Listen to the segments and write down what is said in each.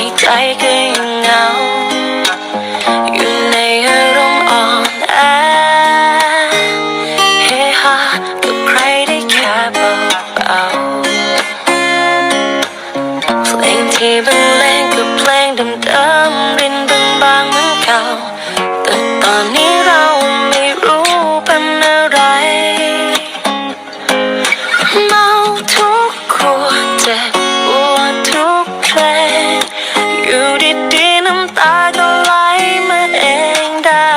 ในใจก็ยังเหงา อยู่ในอารมณ์อ่อนแอเฮฮากับใครได้แค่เบาๆเพลงที่บรรเลงก็เพลงเดิมาก็ไหลมาเองได้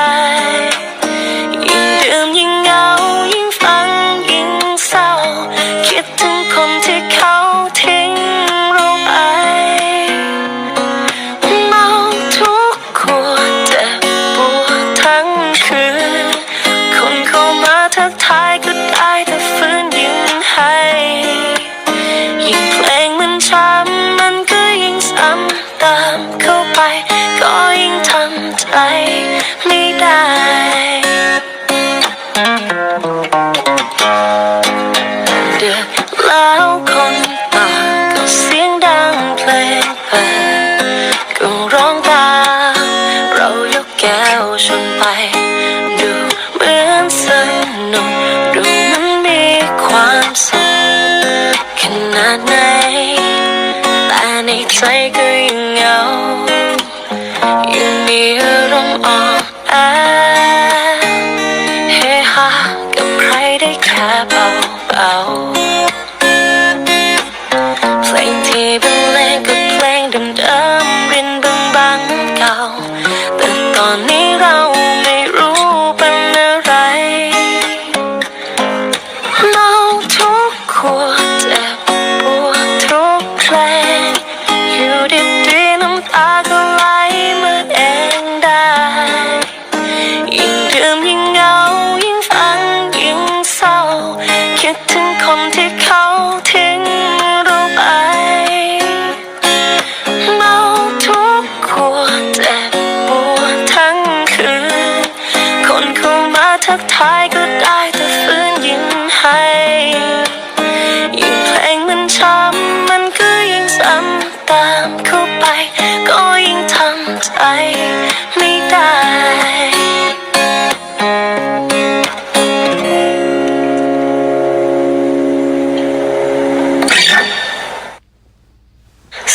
ยิ่งดื่มยิ่งเหงายิ่งฟังยิ่งเศร้า คิดถึงคนที่เขา แล้วคนต่างก็เสียงดังเพลงเปิดก็ร้องตามเรายกแก้วชนไป ดูเหมือนสนุกดูมันมีความสุขขนาดไหนแต่ในใจก็ยังเหงายังมีอารมณ์อ่อนแอ ถึง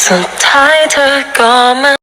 So tighter, come